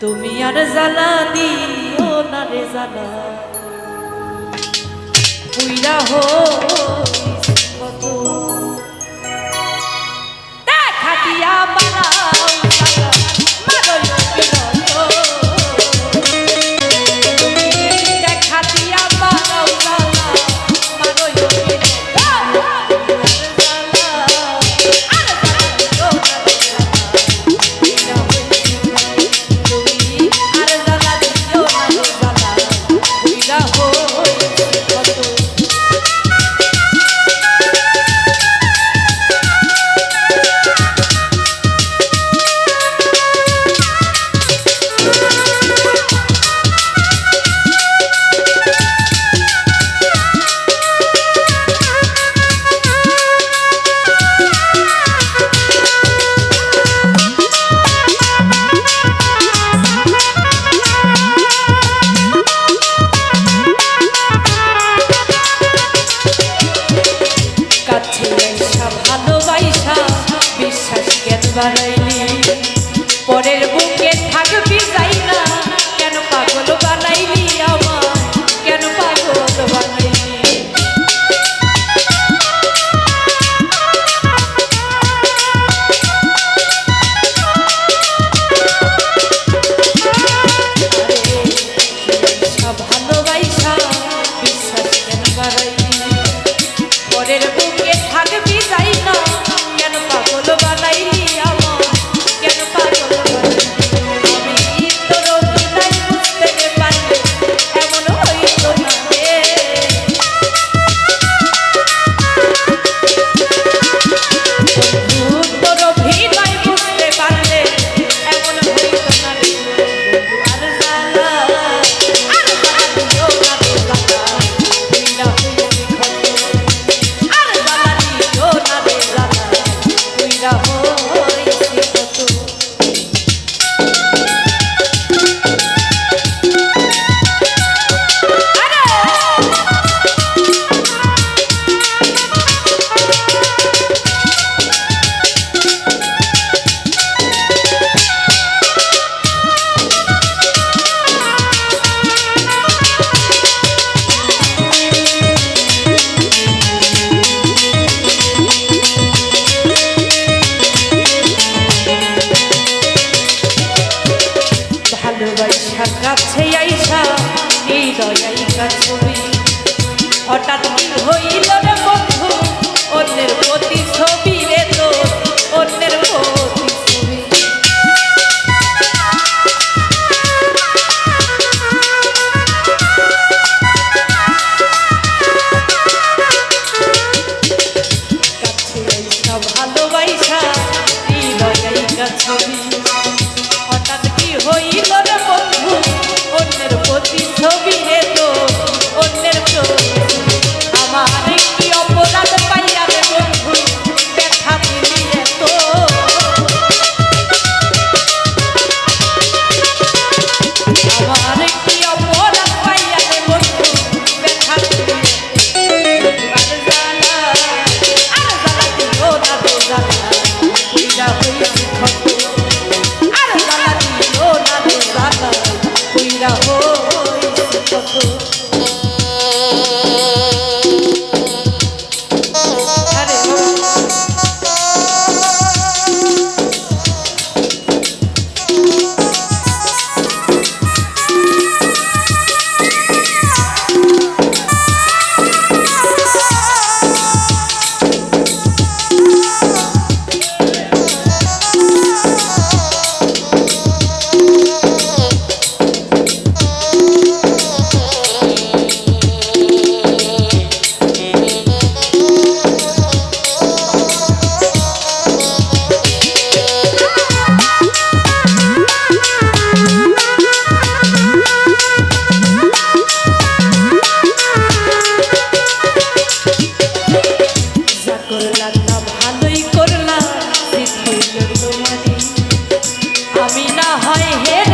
তুমি আর জ্বালা দিও না রে জ্বালা। পুইরা হো বাড়াইলি পরের বুকে থাকবি যাই না, কেন পাগল বানাইলি আমার কেন পাগল বানাইলি? ভালোবাসা বিশ্বাস কেন বাড়াইলি? পরের বুকে tell you I head.